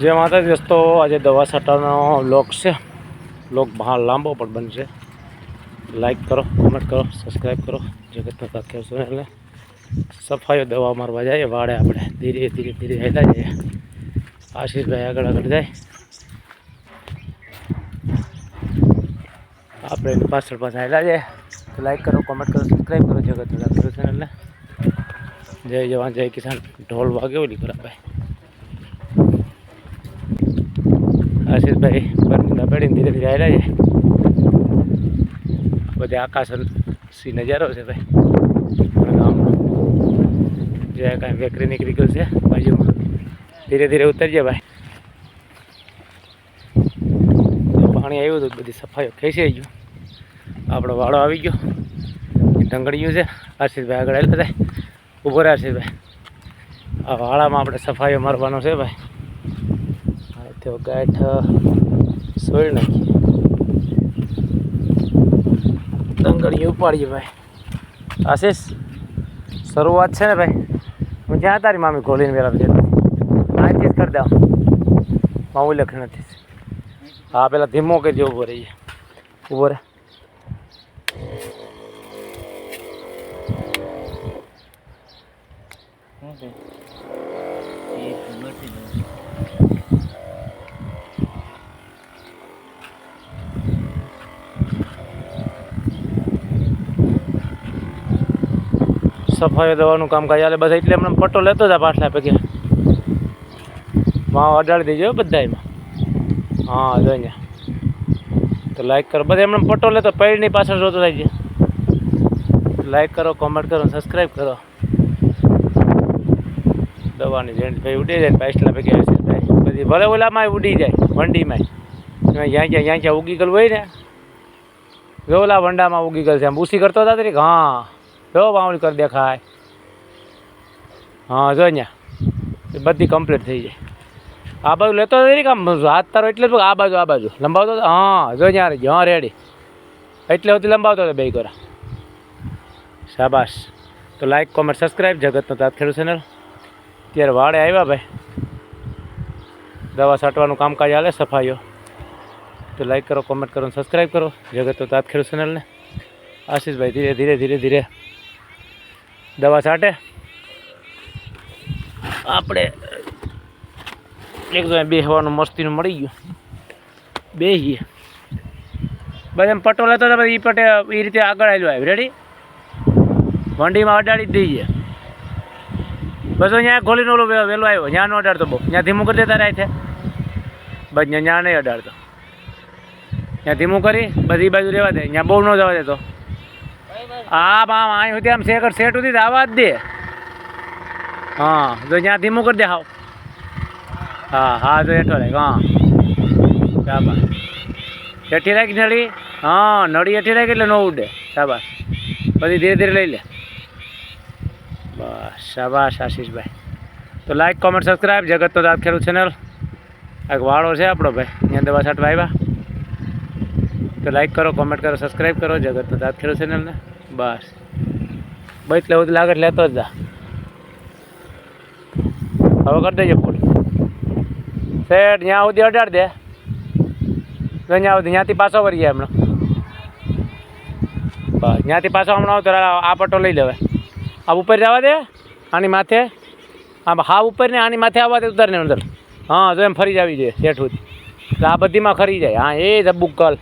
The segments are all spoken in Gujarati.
જે માતા દોસ્તો, આજે દવા છાંટાનો બ્લોગ છે. બ્લોગ બહાર લાંબો પણ બનશે. લાઈક કરો કમેન્ટ કરો સબસ્ક્રાઈબ કરો. જગતના તાત્યા ચેનલને સફાઈઓ દવા મારવા જાય વાળે આપણે ધીરે ધીરે ધીરે હેલા જઈએ. આશીષભાઈ આગળ આગળ જાય. આપણે એની પાછળ પાછળ હેલા જઈએ. તો લાઈક કરો કમેન્ટ કરો સબસ્ક્રાઈબ કરો જગતના તાત્યા ચેનલને જય જવાન, જય કિસાન. ઢોલ વાગ્યો ઓલી ભાઈ. આશીષભાઈ બરમુંડા પડીને ધીરે ધીરે આવ્યા છે બધે આકાશ સી નજારો છે ભાઈ ગામનો જે કાંઈ વેકરી નીકળી ગયું છે બાજુમાં ધીરે ધીરે ઉતરજે ભાઈ પાણી આવ્યું હતું બધી સફાઈઓ ખેંચી ગયું આપણો વાળો આવી ગયો ઢંગળિયું છે આશીષભાઈ આગળ આવેલા થાય ઊભો રહ્યા આશીષભાઈ આ વાળામાં આપણે સફાઈઓ મારવાનો છે ભાઈ તો ગાંઠ સોળ નાખીએ. દંગળીઓ ઉપાડીએ ભાઈ. આશીષ, શરૂઆત છે ને ભાઈ? હું જ્યાં તારી મામી ખોલીને વેલા પછી અહીંથી જ કરી દઉં. મામુ લખ નથી હા, પેલા ધીમો કરી દે ઊભો રહીએ. ઊભો રહે સફાઈ દવાનું કામ કાજ હાલે બધા એટલે એમને પટ્ટો લેતો હતા પાછલા પગે. માં અડાડી દેજો બધા એમાં હા જો અહીંયા તો લાઈક કરો. બધા એમણે પટ્ટો લેતો પૈડની પાછળ જોતો થાય છે. લાઈક કરો કોમેન્ટ કરો સબસ્ક્રાઈબ કરો. દવાની જેન્ટ ભાઈ ઉડી જાય પાછલા પગે હશે ભાઈ. બધી ભલે ઓલામાં ઉડી જાય વંડીમાં જ્યાં જ્યાં જ્યાં જ્યાં ઉગી ગયેલું હોય ને જો ઓલા વંડામાં ઉગી ગયેલ છે. આમ ઉસી કરતો હતા તરીકે હા. જો વાવણી કરી દેખાય. હા, જો અહીંયા. બધી કમ્પ્લીટ થઈ જાય. આ બાજુ લેતો નથી કામ હાથ તારો એટલે આ બાજુ આ બાજુ. લંબાવતો? હા, જો ત્યાં રહી હા રેડી એટલે સુધી લંબાવતો હતો બે કોરા શાબાશ. તો લાઈક કોમેન્ટ સબસ્ક્રાઈબ જગતનો તાત ખેડૂત ચેનલ ત્યારે વાડે આવ્યા ભાઈ. દવા છાંટવાનું કામકાજ હાલે, સફાઈઓ. તો લાઈક કરો કોમેન્ટ કરો સબસ્ક્રાઈબ કરો. જગતનો તાત ખેડૂત ચેનલને આશીષભાઈ, ધીરે ધીરે ધીરે ધીરે. દવા છાંટે? આપણે એક તો બેસવાનું મસ્તીનું મળી ગયું. બેસીએ બસ એમ પટો લેતો હતો એ પટે એ રીતે આગળ આવેલું આવ્યું રેડી વંડીમાં અડાડી જ દઈએ. બસ અહીંયા ખોલીને ઓલો વહેલો આવ્યો. ત્યાં નો અડાડતો બહુ. ત્યાં ધીમું કરી દેતા છે બસ ત્યાં નહીં અડાડતો. ત્યાં ધીમું કરી બધી બાજુ રહેવા દે. ત્યાં બહુ ન જવા દેતો હા બામ અહીં સુધી આમ શેકર સેટ સુધી તો આવા જ દે. હા, જો ત્યાં ધીમું કરી દે હાવ. હા હા, જો હેઠો રાખ, હા. શાબાશ. હેઠી રાખ નળી. હા, નળી હેઠી રાખ એટલે ન ઉડે. શાબાશ. પછી ધીરે ધીરે લઈ લે. બસ, શાબાશ, આશીષભાઈ. તો લાઈક કોમેન્ટ સબસ્ક્રાઈબ જગતનો દાંત ખેડૂત ચેનલ એક વાળો છે આપણો ભાઈ. અહીંયા દવા છાંટવા આવ્યા. તો લાઈક કરો કોમેન્ટ કરો સબસ્ક્રાઈબ કરો. જગતનો દાંત ખેડૂત ચેનલને બસ. એટલે બધું લાગત લેતો જ જા. હવે કરી દેજો ફૂલ સેઠ ત્યાં સુધી અડાડ દે. તો ત્યાં સુધી ત્યાંથી પાછો વળી ગયા હમણાં. બસ ત્યાંથી પાછો હમણાં આવતો આ પટ્ટો લઈ લેવાય આ ઉપર જવા દે, આની માથે. આમ હા, ઉપર ને આની માથે આવવા દે, ઉતારને અંદર. હા, જો એમ ફરી જ આવી જોઈએ શેઠ સુધી. આ બધીમાં ખરી જાય. હા, એ જ બુકલ.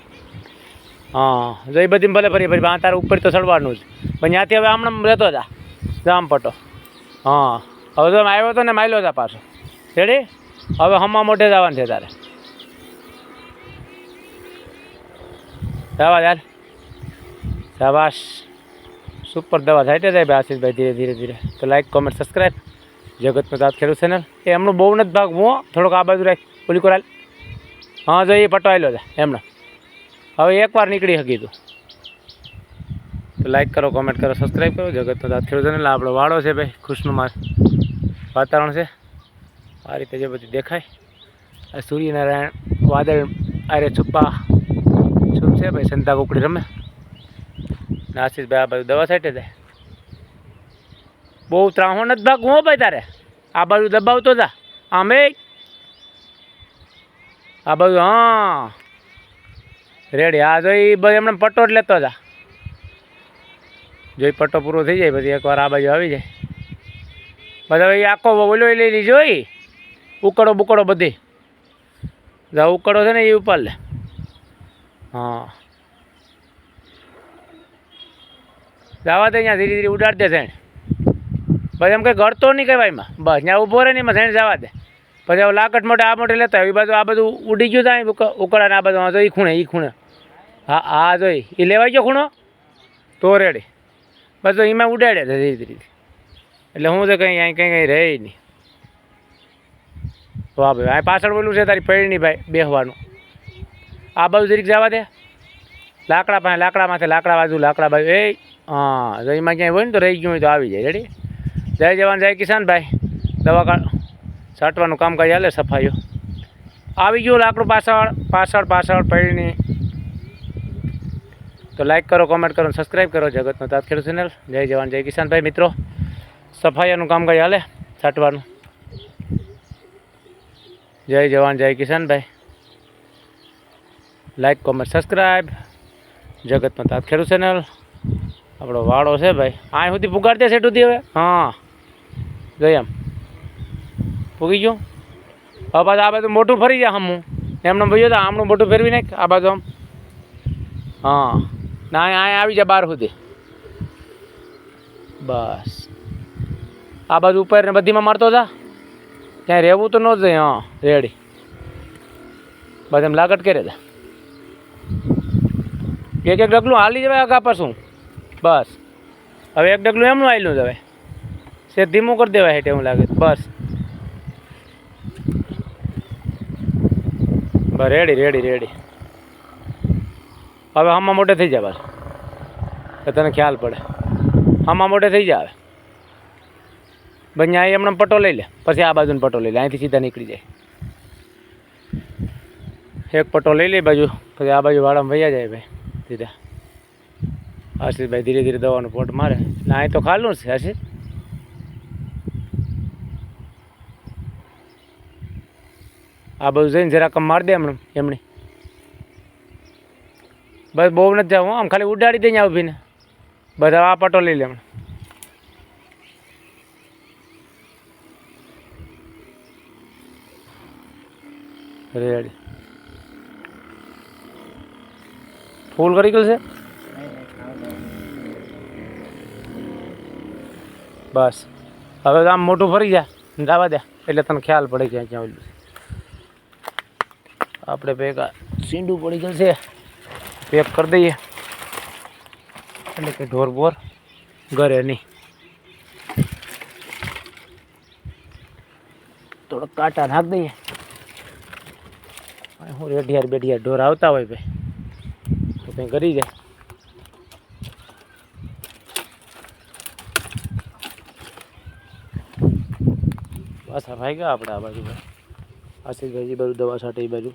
હા, જો એ બધી ભલે ફરી ફરી આ તારે ઉપર તો ચડવાનું જ. પણ ત્યાંથી હવે હમણાં રહેતો હતા જામ પટો. હા, હવે તો આવ્યો હતો ને માયલો હતા પાછો. રેડી હવે હમા મોઢે જવાનું છે તારે. દવા યાર શાબાશ. સુપર દવા થાય તે સાહેબ આશીષભાઈ ધીરે ધીરે ધીરે. તો લાઈક કોમેન્ટ સબસ્ક્રાઈબ જગતનો દાંત ખેડૂત ચેનલ એ એમનું બહુ નથી ભાગ હું થોડોક આ બાજુ રાખ. ઓલી કોરાલ હા, જો એ પટો આવેલો છે, એમનો. હવે એકવાર નીકળી શકી તું. તો લાઈક કરો કોમેન્ટ કરો સબસ્ક્રાઈબ કરો. જગતનો દાંત ખેડૂતોને આપણો વાળો છે ભાઈ ખુશનુમા વાતાવરણ છે. આ રીતે જે બધું દેખાય. આ સૂર્યનારાયણ વાદળ આરે છુપા છુપ છે ભાઈ, સંતા કુકડી રમે? આશીષભાઈ આ બાજુ દવા સાઈટે જાય બહુ ત્રાહો નથી ભાગ હું ભાઈ તારે. આ બાજુ દબાવતો હતા આમે આ બાજુ, હા. રેડી. હા, જો એ બધું એમને પટ્ટો જ લેતો હતા જો પટ્ટો પૂરો થઈ જાય, પછી એકવાર આ બાજુ આવી જાય. બધા એ આખો ઓલો લઈ લીધો એ ઉકળો બુકડો બધી. જા, ઉકળો છે ને એ ઉપર લે. હા. જવા દે અહીંયા ધીરે ધીરે ઉડાડ દે થઈને પછી એમ કંઈ ગળતો નહીં કહેવાય એમાં. બસ ત્યાં ઊભો રહે ને એમાં થઈને જવા દે. પછી હવે લાકટ મોટે આ મોટે લેતા એ બાજુ આ બધું ઉડી ગયું થાય ઉકળાને આ હા જો એ ખૂણે એ ખૂણે. હા હા જોઈ એ લેવાઈ ગયો ખૂણો? તો રેડી. બસ એમાં ઉડાડે છે ધીરે ધીરે. એટલે હું તો કંઈ અહીં કંઈ કંઈ રહે નહીં. વાહ ભાઈ અહીં પાછળ બોલું છે તારી પૈણી ભાઈ, બેહવાનું. આ બાજુ જરીક જવા દે. લાકડા પાસે, લાકડા માથે લાકડા બાજુ લાકડા બાજુ. એ, હા તો એમાં ક્યાંય હોય ને તો રહી ગયું હોય તો આવી જાય. રેડી જય જવાન, જય કિસાન ભાઈ. કા છાંટવાનું કામકાજ ચાલે સફાઈઓ. આવી ગયું લાકડું પાછળ પાછળ પાછળ પૈણી. તો લાઈક કરો કોમેન્ટ કરો સબસ્ક્રાઈબ કરો જગતનો તાત ખેડૂત ચેનલ જય જવાન, જય કિસાનભાઈ મિત્રો. સફાઈઓનું કામકાજ હાલે છાંટવાનું જય જવાન, જય કિસાનભાઈ. લાઈક કોમેન્ટ સબસ્ક્રાઈબ જગતમાં તાત ખેડૂત ચેનલ આપણો વાળો છે ભાઈ. આ સુધી પુગાડતે છે સુધી હવે? હા. જોઈએ એમ પૂગી ગયો? હવે પાછું આ બાજુ મોટું ફરી જાય હમું. એમને ભાઈ તો આમનું મોટું ફેરવી નાખ, આ બાજુ આમ. હા. ના, અહીંયા આવી જાય બાર સુધી. બસ. આ બાજુ ઉપર ને બધીમાં મારતો જા. ત્યાં રહેવું તો ન જ જાય, હા, રેડી. બસ એમ લાગટ કરે હતા એક એક ડગલું હાલી જવાય આગા શું બસ. હવે એક ડગલું એમનું આવેલું જ હવે. સે ધીમું કરી દેવાય હેઠે એવું લાગે બસ. બસ રેડી રેડી રેડી હવે આમાં મોટે થઈ જાય બસ. તને ખ્યાલ પડે. આમાં મોટે થઈ જાય હવે. ભાઈ અહીંયા હમણાં પટો લઈ લે. પછી આ બાજુનો પટો લઈ લે. અહીંથી સીધા નીકળી જાય. એક પટો લઈ લે બાજુ. પછી આ બાજુ વાળામાં વૈયા જાય ભાઈ. સીધા. આશીષભાઈ ધીરે ધીરે દવાનો પોટ મારે. ના, અહીં તો ખાલું છે આશીષ આ બધું જઈને જરાક મારી દે એમને એમની બસ બહુ નથી જાવ, આમ ખાલી ઉડાડી દઈને આવીને બધા આ પટો લઈ લે હમણાં રેડી. ફૂલ કરી ગયું છે? બસ. હવે આમ મોટું ફરી જા જવા દે. એટલે તને ખ્યાલ પડે ક્યાં ક્યાં ઓલું. આપણે ભેગા સીંડું પડી છે. પેક કરી દઈએ. એટલે કે ઢોર બોર ઘરે નહીં. થોડોક કાંટા નાખ દઈએ. હું રેઢિયાર બેઢિયાર ઢોર આવતા હોય ભાઈ. તો કંઈ કરી જાય. પાછા ભાઈ ગયા આપણે આ બાજુ. ભાઈ આશીષભાઈજી બાજુ દવા છાંટે એ બાજુ.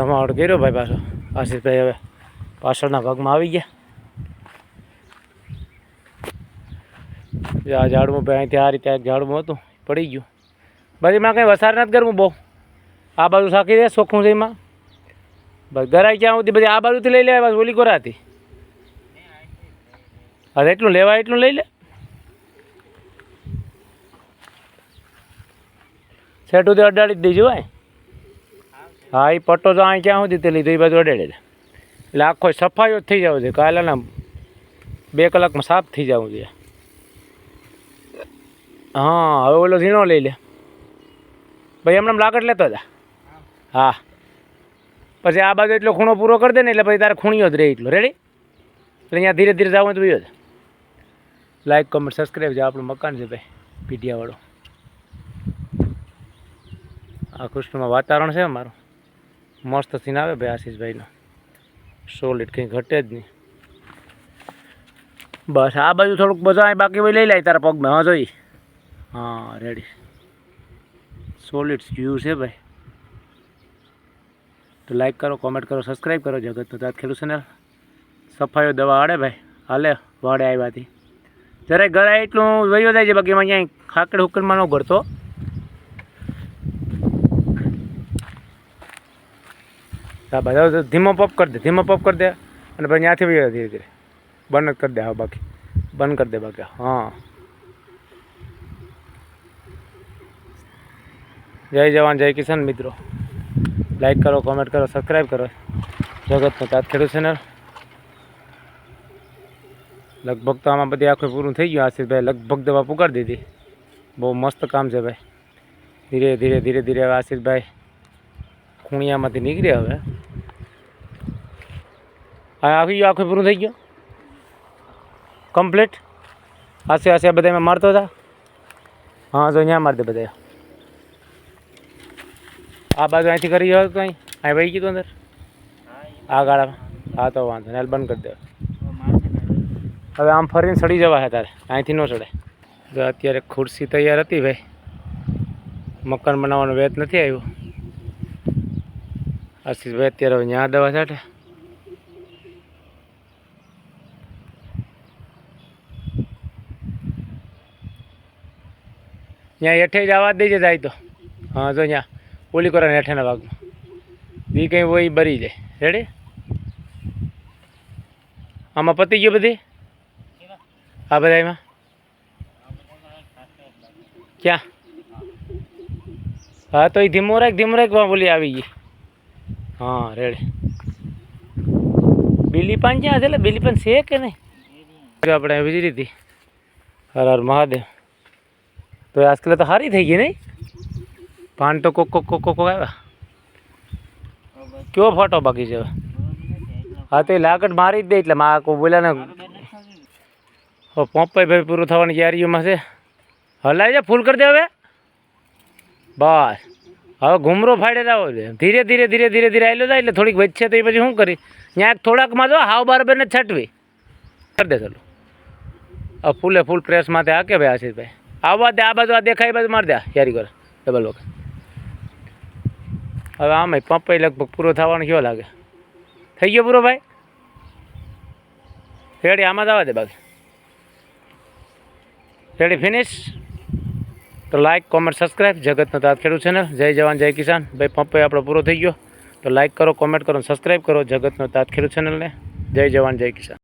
જમાવટ કર્યો ભાઈ પાછો. આશીષભાઈ હવે પાછળના ભાગમાં આવી ગયા. આ ઝાડવું ભાઈ અહીંથી આ રીતે એક હતું, પડી ગયું. બસ એમાં કંઈ વસાર નથી કરવું બહુ. આ બાજુ સાકી દે, સોખું છે એમાં. બસ ગરાઈ ક્યાં સુધી બધી આ બાજુથી લઈ લેવાય, બસ ઓલી કોરાથી હા એટલું લેવાય એટલું લઈ લે. સેટું સુધી અડાડી જ દેજો ભાઈ હા એ પટ્ટો તો અહીં ક્યાં સુધી તે લીધો? એ બાજુ અડેડે એટલે આખો સફાઈઓ જ થઈ જવું છે. કાલે બે કલાકમાં સાફ થઈ જવું છે. હા, હવે ઓલો ઝીણો લઈ લે. ભાઈ, એમને લાકડ લેતો હતા હા. પછી આ બાજુ એટલો ખૂણો પૂરો કરી દે ને એટલે પછી તારે ખૂણીઓ જ રહે એટલો. રેડી એટલે અહીંયા ધીરે ધીરે જવું તો જ લાઈક કમેન્ટ સબસ્ક્રાઈબ છે આપણું મકાન છે ભાઈ, પીઢિયાવાળું. આ કૃષ્ણમાં વાતાવરણ છે અમારું. મસ્ત સીન આવે ભાઈ આશીષભાઈનો. સોલિડ કંઈ ઘટે જ નહીં. બસ, આ બાજુ થોડુંક બધા બાકી ભાઈ લઈ લાય તારા પગમાં, હા, જોઈ. હા રેડી સોલિડ વ્યૂ છે ભાઈ. તો લાઈક કરો કોમેન્ટ કરો સબસ્ક્રાઈબ કરો, જગતનો તાત ખેડૂત ચેનલ. સફાઈઓ દવા આડે ભાઈ. હાલે, વાડે આવ્યાથી જરાય ઘરે એટલું વયો જાય છે બાકી એમાં ક્યાંય ખાકડ હુકડમાં ન ભરતો હા બધા ધીમો પપ કરી દે, ધીમો પપ કરી દે અને પછી ત્યાંથી બી ધીરે ધીરે. બંધ કરી દે, હા, બાકી. બંધ કરી દે બાકી, હા. જય જવાન, જય કિસાન મિત્રો. લાઈક કરો કોમેન્ટ કરો સબસ્ક્રાઈબ કરો. જગતનો તાત ખેડૂત ચેનલ લગભગ તો આમાં બધી આખું પૂરું થઈ ગયું, આશીષભાઈ લગભગ દવા પુકારી દીધી. બહુ મસ્ત કામ છે ભાઈ. ધીરે ધીરે ધીરે ધીરે હવે આશીષભાઈ ખૂણિયામાંથી નીકળ્યા હવે. આખી ગયું આખું પૂરું થઈ ગયું. કમ્પ્લીટ આસે આસે બધામાં મારતો હતા. હા, તો અહીંયા મારી દે બધા આ બાજુ અહીંથી કરી ગયો તો અહીં અહીં વહી ગયું અંદર? આ ગાળામાં. હા, તો વાંધો હાલ બંધ કરી દે. હવે આમ ફરીને સડી જવા છે તારે. અહીંથી ન ચડે જો અત્યારે ખુરશી તૈયાર હતી ભાઈ. મકાન બનાવવાનો વેત નથી આવ્યો. આશીષભાઈ અત્યારે હવે ત્યાં દવા છાંટે. ત્યાં હેઠે જ આવા જ દેજે જાય તો. હા, જો ત્યાં ઓલી કોરાને હેઠેના ભાગમાં. બી કંઈ હોય ઈ બરી જાય. રેડી આમાં પતી ગયું બધી? આ બધા એમાં? ક્યાં? હા, તો એ ધીમો રાખ ધીમો રાખ બોલી આવી ગઈ. હા રેડી બિલીપાન ક્યાં છે એટલે બિલીપાન છે કે નહીં? જો આપણે બીજી રીતે. હર હર મહાદેવ. તો આજકાલ તો સારી થઈ ગઈ નહીં પાન તો કોક કોક કોક કોક આવ્યા. કયો ફોટો બાકી છે? હા, તો એ લાકડ મારી જ દે એટલે મા કોઈ બોલ્યા ને પોપાઈ ભાઈ પૂરું થવાની તૈયારીઓમાં છે. હલાવી જા, ફૂલ કરી દે હવે. બસ. હવે ઘૂમરો ફાડે લાવો ધીરે ધીરે ધીરે ધીરે ધીરે આવેલો જાય એટલે થોડીક વચ્ચે તો એ પછી શું કરી ત્યાં થોડાકમાં જો, હાવ બાર ને છટવી. કરી દે ચાલો. ફૂલે ફૂલ પ્રેસ માથે હાકે ભાઈ આશીષભાઈ. આવવા દે, આ બાજુ આ દેખાય બાજુ મારી દે. યારી કરે. ડબલ વખત. હવે આમ પંપાઈ લગભગ પૂરો થવાનો કેવો લાગે? થઈ ગયો પૂરો ભાઈ? રેડી, આમાં જ દે બાકી. રેડી ફિનિશ તો લાઈક કોમેન્ટ સબસ્ક્રાઈબ જગતનો તાત ખેડૂત ચેનલ જય જવાન, જય કિસાન. ભાઈ પંપાઈ આપણો પૂરો થઈ ગયો. તો લાઈક કરો કોમેન્ટ કરો સબસ્ક્રાઈબ કરો જગતનો તાત ખેડૂત ચેનલને જય જવાન, જય કિસાન.